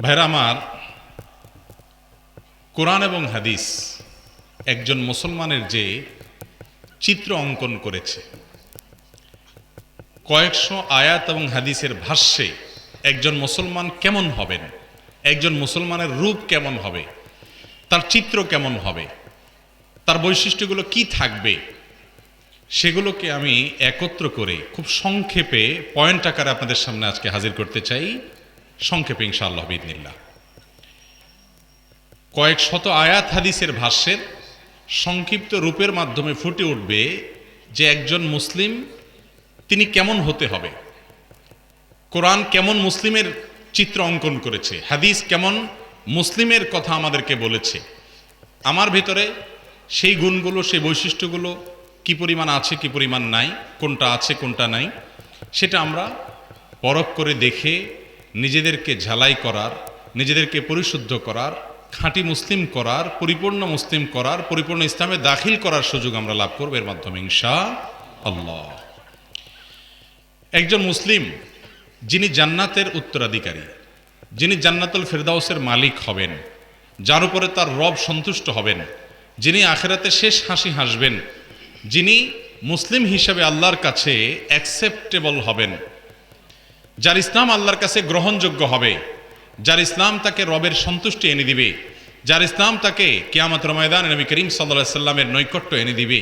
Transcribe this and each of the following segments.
ভাইরা আমার, কোরআন এবং হাদিস একজন মুসলমানের যে চিত্র অঙ্কন করেছে, কয়েকশো আয়াত এবং হাদিসের ভাষ্যে একজন মুসলমান কেমন হবেন, একজন মুসলমানের রূপ কেমন হবে, তার চিত্র কেমন হবে, তার বৈশিষ্ট্যগুলো কি থাকবে, সেগুলোকে আমি একত্র করে খুব সংক্ষেপে পয়েন্ট আকারে আপনাদের সামনে আজকে হাজির করতে চাই। সংক্ষেপে ইনশাআল্লাহ বিদিনিল্লাহ কয়েক শত আয়াত হাদিসের ভাষ্যের সংক্ষিপ্ত রূপের মাধ্যমে ফুটে উঠবে যে একজন মুসলিম তিনি কেমন হতে হবে। কোরআন কেমন মুসলিমের চিত্র অঙ্কন করেছে, হাদিস কেমন মুসলিমের কথা আমাদেরকে বলেছে, আমার ভেতরে সেই গুণগুলো, সেই বৈশিষ্ট্যগুলো কি পরিমাণ আছে, কি পরিমাণ নাই, কোনটা আছে, কোনটা নাই, সেটা আমরা পরখ করে দেখে নিজেদেরকে ঝালাই করার, নিজেদেরকে পরিশুদ্ধ করার, খাঁটি মুসলিম করার, পরিপূর্ণ মুসলিম করার, পরিপূর্ণ ইসলামে দাখিল করার সুযোগ আমরা লাভ করব। এর মাধ্যমে ইনশা আল্লাহ। একজন মুসলিম, যিনি জান্নাতের উত্তরাধিকারী, যিনি জান্নাতুল ফেরদাউসের মালিক হবেন, যার উপরে তার রব সন্তুষ্ট হবেন, যিনি আখেরাতে শেষ হাসি হাসবেন, যিনি মুসলিম হিসেবে আল্লাহর কাছে অ্যাকসেপ্টেবল হবেন যার ইসলাম আল্লাহর কাছে গ্রহণযোগ্য হবে, যার ইসলাম তাকে রবের সন্তুষ্টি এনে দিবে, যার ইসলাম তাকে কেয়ামত রমায়দান নবী করিম সাল্লা সাল্লামের নৈকট্য এনে দিবে,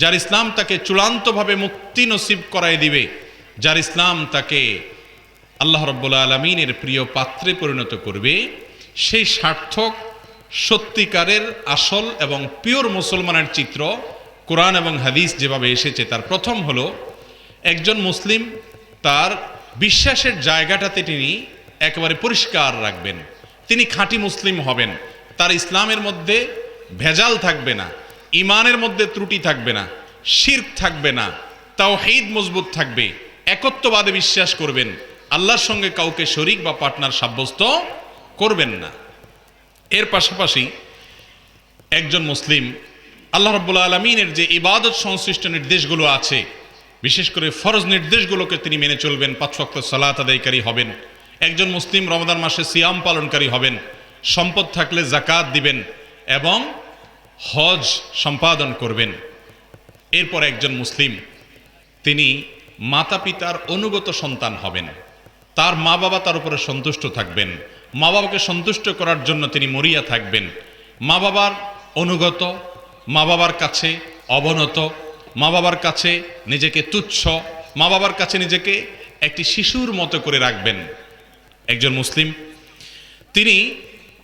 যার ইসলাম তাকে চূড়ান্তভাবে মুক্তি নসিব করাই দিবে, যার ইসলাম তাকে আল্লাহ রব্বুল্লা আলমিনের প্রিয় পাত্রে পরিণত করবে, সেই সার্থক, সত্যিকারের আসল এবং পিওর মুসলমানের চিত্র কোরআন এবং হাদিস যেভাবে এসেছে, তার প্রথম হলো, একজন মুসলিম তার বিশ্বাসের জায়গাটাতে তিনি একেবারে পরিষ্কার রাখবেন। তিনি খাঁটি মুসলিম হবেন। তার ইসলামের মধ্যে ভেজাল থাকবে না, ইমানের মধ্যে ত্রুটি থাকবে না, শির্ক থাকবে না তাও হেদ মজবুত থাকবে, একত্ববাদে বিশ্বাস করবেন, আল্লাহর সঙ্গে কাউকে শরিক বা পার্টনার সাব্যস্ত করবেন না। এর পাশাপাশি একজন মুসলিম, আল্লাহ রব্বুল্লা আলমিনের যে ইবাদত সংশ্লিষ্ট নির্দেশগুলো আছে বিশেষ করে ফরজ নির্দেশগুলোকে তিনি মেনে চলবেন, পাঁচ ওয়াক্ত সালাত আদায়কারী হবেন। একজন মুসলিম রমদান মাসে সিয়াম পালনকারী হবেন, সম্পদ থাকলে জাকাত দিবেন এবং হজ সম্পাদন করবেন। এরপর একজন মুসলিম, তিনি মাতা পিতার অনুগত সন্তান হবেন, তার মা বাবা তার উপরে সন্তুষ্ট থাকবেন মা বাবাকে সন্তুষ্ট করার জন্য তিনি মরিয়া থাকবেন মা বাবার অনুগত মা বাবার কাছে অবনত মা বাবার কাছে নিজেকে তুচ্ছ, মা বাবার কাছে নিজেকে একটি শিশুর মতো করে রাখবেন। একজন মুসলিম, তিনি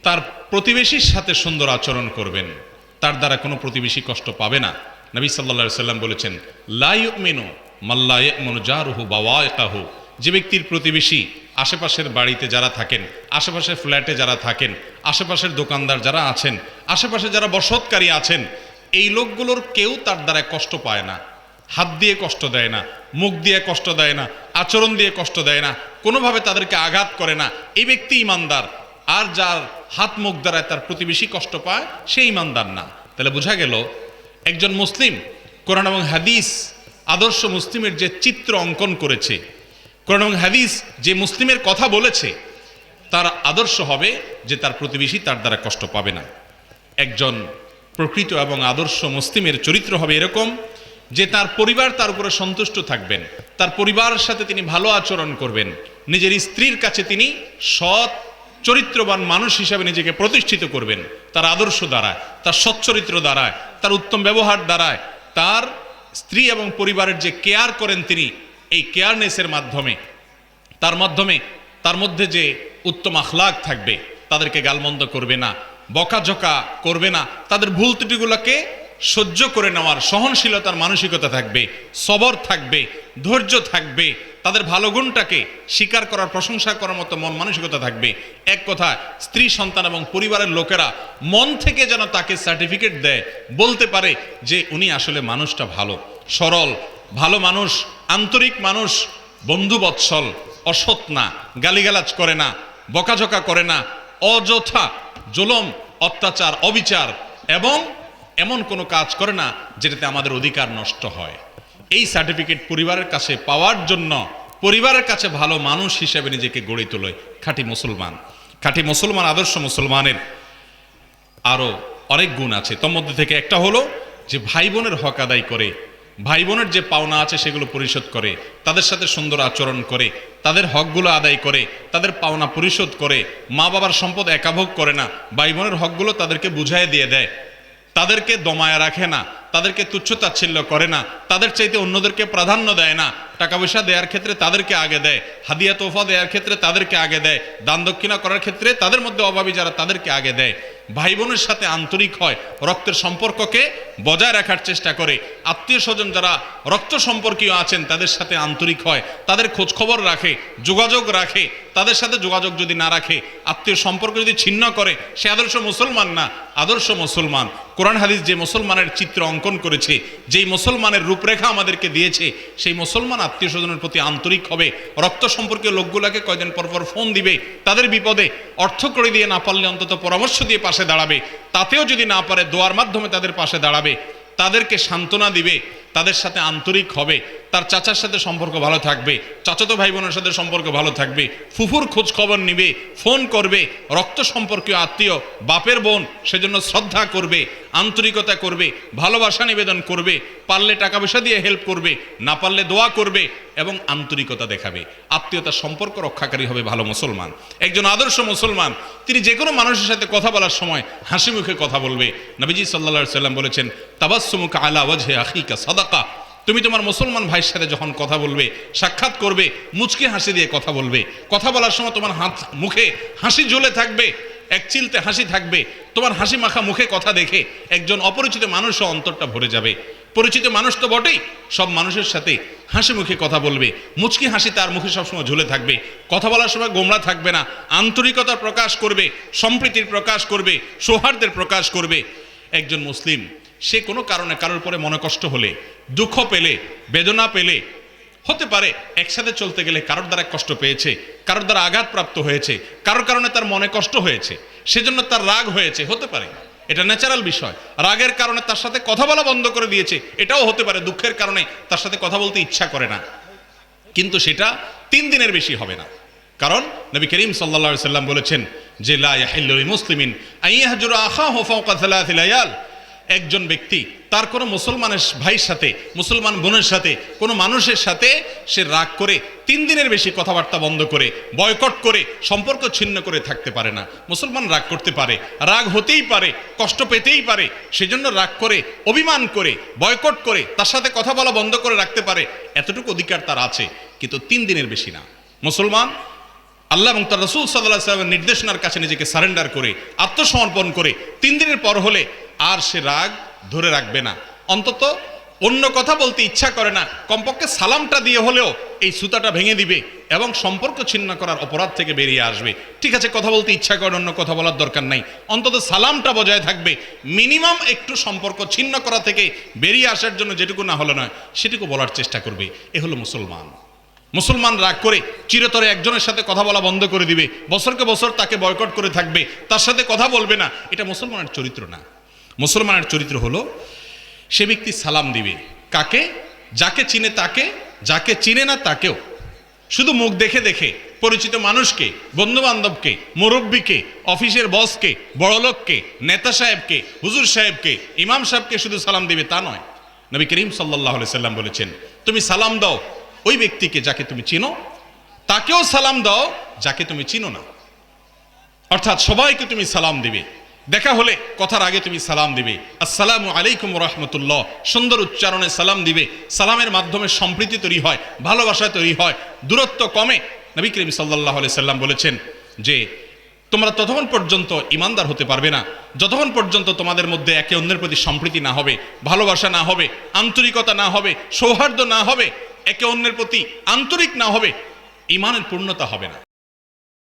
তার প্রতিবেশীর সাথে সুন্দর আচরণ করবেন। তার দ্বারা কোনো প্রতিবেশী কষ্ট পাবে না। নবী সাল্লা সাল্লাম বলেছেন লাইক মেনু মাল্লা মনু জারুহু বাওয়াহু যে ব্যক্তির প্রতিবেশী আশেপাশের বাড়িতে যারা থাকেন, আশেপাশের ফ্ল্যাটে যারা থাকেন, আশেপাশের দোকানদার যারা আছেন, আশেপাশে যারা বসতকারী আছেন এই লোকগুলোর কেউ তার দ্বারা কষ্ট পায় না। হাত দিয়ে কষ্ট দেয় না, মুখ দিয়ে কষ্ট দেয় না, আচরণ দিয়ে কষ্ট দেয় না, কোনোভাবে তাদেরকে আঘাত করে না। এই ব্যক্তি ইমানদার, আর যার হাত মুখ দ্বারায় তার প্রতিবেশী কষ্ট পায়, সে ইমানদার না। তাহলে বোঝা গেল, একজন মুসলিম, কোরআন এবং হাদিস আদর্শ মুসলিমের যে চিত্র অঙ্কন করেছে, কোরআন এবং হাদিস যে মুসলিমের কথা বলেছে, তার আদর্শ হবে যে তার প্রতিবেশী তার দ্বারা কষ্ট পাবে না। একজন প্রকৃত এবং আদর্শ মুসলিমের চরিত্র হবে এরকম যে তার পরিবার তার উপরে সন্তুষ্ট থাকবেন। তার পরিবারের সাথে তিনি ভালো আচরণ করবেন। নিজের স্ত্রীর কাছে তিনি সৎ, চরিত্রবান মানুষ হিসাবে নিজেকে প্রতিষ্ঠিত করবেন। তার আদর্শ দ্বারায় তার সচ্চরিত্র দ্বারায় তার উত্তম ব্যবহার দ্বারায় তার স্ত্রী এবং পরিবারের যে কেয়ার করেন তিনি, এই কেয়ারনেসের মাধ্যমে, তার মাধ্যমে, তার মধ্যে যে উত্তম আখলাক থাকবে, তাদেরকে গালমন্দ করবে না। বকাঝকা করবে না। তাদের ভুল ত্রুটিগুলোকে সহ্য করে নেওয়ার সহনশীলতার মানসিকতা থাকবে, সবর থাকবে, ধৈর্য থাকবে, তাদের ভালো গুণটাকে স্বীকার করার প্রশংসা করার মতো মন মানসিকতা থাকবে। এক কথা স্ত্রী, সন্তান এবং পরিবারের লোকেরা মন থেকে যেন তাকে সার্টিফিকেট দেয়, বলতে পারে যে উনি আসলে মানুষটা ভালো। সরল, ভালো মানুষ, আন্তরিক মানুষ, বন্ধুবৎসল, অসৎ না, গালিগালাজ করে না, বকাঝকা করে না, অযথা জুলম, অত্যাচার, অবিচার এবং এমন কোনো কাজ করে না যেটাতে আমাদের অধিকার নষ্ট হয়। এই সার্টিফিকেট পরিবারের কাছে পাওয়ার জন্য পরিবারের কাছে ভালো মানুষ হিসেবে নিজেকে গড়ে তোলে খাঁটি মুসলমান। খাঁটি মুসলমান, আদর্শ মুসলমানের আরও অনেক গুণ আছে। তোর মধ্যে থেকে একটা হলো যে ভাই বোনের হক আদায় করে ভাই বোনের যে পাওনা আছে সেগুলো পরিশোধ করে, তাদের সাথে সুন্দর আচরণ করে, তাদের হকগুলো আদায় করে, তাদের পাওনা পরিশোধ করে মা বাবার সম্পদ একাভোগ করে না ভাই বোনের হকগুলো তাদেরকে বুঝাই দিয়ে দেয়। তাদেরকে দমায় রাখে না, তাদেরকে তুচ্ছ তাচ্ছিল্য করে না, তাদের চাইতে অন্যদেরকে প্রাধান্য দেয় না টাকা পয়সা দেওয়ার ক্ষেত্রে তাদেরকে আগে দেয়, হাদিয়া তোফা দেওয়ার ক্ষেত্রে তাদেরকে আগে দেয়, দান দক্ষিণা করার ক্ষেত্রে তাদের মধ্যে অভাবী যারা তাদেরকে আগে দেয়। ভাই বোনের সাথে আন্তরিক হয় রক্তের সম্পর্ককে বজায় রাখার চেষ্টা করে। আত্মীয় স্বজন যারা রক্ত সম্পর্কীয় আছেন, তাদের সাথে আন্তরিক হয়, তাদের খোঁজখবর রাখে, যোগাযোগ রাখে তাদের সাথে যোগাযোগ যদি না রাখে, আত্মীয় সম্পর্ক যদি ছিন্ন করে, সে আদর্শ মুসলমান না, আদর্শ মুসলমান। কোরআন হাদিস যে মুসলমানের চিত্র অঙ্কন করেছে, যেই মুসলমানের রূপরেখা আমাদেরকে দিয়েছে, সেই মুসলমান আত্মীয় স্বজনের প্রতি আন্তরিক হবে। রক্ত সম্পর্কে লোকগুলাকে কয়দিন পর পর ফোন দিবে, তাদের বিপদে অর্থ করে দিয়ে না পারলে অন্তত পরামর্শ দিয়ে পাশে দাঁড়াবে। তাতেও যদি না পারে, দোয়ার মাধ্যমে তাদের পাশে দাঁড়াবে। তাদেরকে সান্ত্বনা দিবে, তাদের সাথে আন্তরিক হবে। তার চাচার সাথে সম্পর্ক ভালো থাকবে, চাচাতো ভাই বোনের সাথে সম্পর্ক ভালো থাকবে, ফুফুর খোঁজ খবর নিবে, ফোন করবে, রক্ত সম্পর্কীয় আত্মীয়, বাপের বোন সেজন্য শ্রদ্ধা করবে, আন্তরিকতা করবে, ভালোবাসা নিবেদন করবে, পারলে টাকা পয়সা দিয়ে হেল্প করবে, না পারলে দোয়া করবে এবং আন্তরিকতা দেখাবে। আত্মীয়তার সম্পর্ক রক্ষাকারী হবে ভালো মুসলমান। একজন আদর্শ মুসলমান, তিনি যে কোনো মানুষের সাথে কথা বলার সময় হাসি মুখে কথা বলবে। নবীজি সাল্লা সাল্লাম বলেছেন তাবাসমুখ আলা ওয়াজহে আখিকা সাদাকা। তুমি তোমার মুসলমান ভাইয়ের সাথে যখন কথা বলবে, সাক্ষাৎ করবে, মুচকে হাসি দিয়ে কথা বলবে, কথা বলার সময় তোমার হাত, মুখে হাসি জ্বলে থাকবে, এক চিলতে হাসি থাকবে, তোমার হাসি মাখা মুখে কথা দেখে একজন অপরিচিত মানুষও অন্তরটা ভরে যাবে। পরিচিত মানুষ তো বটেই, সব মানুষের সাথে হাসি মুখে কথা বলবে, মুচকি হাসি তার মুখে সবসময় ঝুলে থাকবে, কথা বলার সময় গোমরা থাকবে না, আন্তরিকতা প্রকাশ করবে, সম্প্রীতির প্রকাশ করবে, সৌহার্দ্যের প্রকাশ করবে। একজন মুসলিম সে কোনো কারণে কারোর পরে মনে কষ্ট হলে, দুঃখ পেলে, বেদনা পেলে, হতে পারে একসাথে চলতে গেলে কারোর দ্বারা কষ্ট পেয়েছে, কারোর দ্বারা আঘাতপ্রাপ্ত হয়েছে, কারোর কারণে তার মনে কষ্ট হয়েছে, সেজন্য তার রাগ হয়েছে, হতে পারে। এটা ন্যাচারাল বিষয়। রাগের কারণে তার সাথে কথা বলা বন্ধ করে দিয়েছে, এটাও হতে পারে দুঃখের কারণে তার সাথে কথা বলতে ইচ্ছা করে না। কিন্তু সেটা তিন দিনের বেশি হবে না। কারণ নবী করিম সাল্লা সাল্লাম বলেছেন যে, লা ইয়াহিল্লুল মুসলিমিন আইয়াহজুর আখা সালাতিল আয়াল। একজন ব্যক্তি, তার কোনো মুসলমানের ভাইয়ের সাথে, মুসলমান বোনের সাথে, কোনো মানুষের সাথে সে রাগ করে, তিন দিনের বেশি কথাবার্তা বন্ধ করে, বয়কট করে, সম্পর্ক ছিন্ন করে থাকতে পারে না। মুসলমান রাগ করতে পারে, রাগ হতেই পারে, কষ্ট পেতেই পারে, সেজন্য রাগ করে, অভিমান করে, বয়কট করে, তার সাথে কথা বলা বন্ধ করে রাখতে পারে, এতটুকু অধিকার তার আছে, কিন্তু তিন দিনের বেশি না। মুসলমান, আল্লাহ এবং তার রসুল সাল্লাহ সাল্লামের নির্দেশনার কাছে নিজেকে সারেন্ডার করে, আত্মসমর্পণ করে, তিন দিনের পর হলে আর সে রাগ ধরে রাখবে না। অন্তত অন্য কথা বলতে ইচ্ছা করে না। কমপক্ষে সালামটা দিয়ে হলেও এই সুতাটা ভেঙে দিবে এবং সম্পর্ক ছিন্ন করার অপরাধ থেকে বেরিয়ে আসবে। ঠিক আছে, কথা বলতে ইচ্ছা করে, অন্য কথা বলার দরকার নাই। অন্তত সালামটা বজায় থাকবে। মিনিমাম একটু সম্পর্ক ছিন্ন করা থেকে বেরিয়ে আসার জন্য যেটুকু না হলো নয়, সেটুকু বলার চেষ্টা করবে। এ হলো মুসলমান। মুসলমান রাগ করে চিরতরে একজনের সাথে কথা বলা বন্ধ করে দিবে। বছরকে বছর তাকে বয়কট করে থাকবে। তার সাথে কথা বলবে না। এটা মুসলমানের চরিত্র না। মুসলমানের চরিত্র হলো, সে ব্যক্তি সালাম দিবে। কাকে? যাকে চিনে তাকে, যাকে চিনে না তাকেও। শুধু মুখ দেখে দেখে পরিচিত মানুষকে বন্ধু বান্ধবকে মুরব্বীকে, অফিসের বসকে, বড়লোককে, নেতা সাহেবকে, হুজুর সাহেবকে, ইমাম সাহেবকে শুধু সালাম দিবে তা নয়। নবী করিম সাল্লাহ সাল্লাম বলেছেন, তুমি সালাম দাও ওই ব্যক্তিকে যাকে তুমি চিনো, তাকেও সালাম দাও যাকে তুমি চিনো না। অর্থাৎ সবাইকে তুমি সালাম দিবে। দেখা হলে কথার আগে তুমি সালাম দিবে। আসসালামু আলাইকুম রহমতুল্লাহ। সুন্দর উচ্চারণে সালাম দিবে। সালামের মাধ্যমে সম্প্রীতি তৈরি হয়, ভালোবাসা তৈরি হয়। দূরত্ব কমে। নবী করিম সাল্লাহ সাল্লাম বলেছেন যে, তোমরা ততক্ষণ পর্যন্ত ইমানদার হতে পারবে না। যতক্ষণ পর্যন্ত তোমাদের মধ্যে একে অন্যের প্রতি সম্প্রীতি না হবে, ভালোবাসা না হবে, আন্তরিকতা না হবে, সৌহার্দ্য না হবে, একে অন্যের প্রতি আন্তরিক না হবে, ইমানের পূর্ণতা হবে না।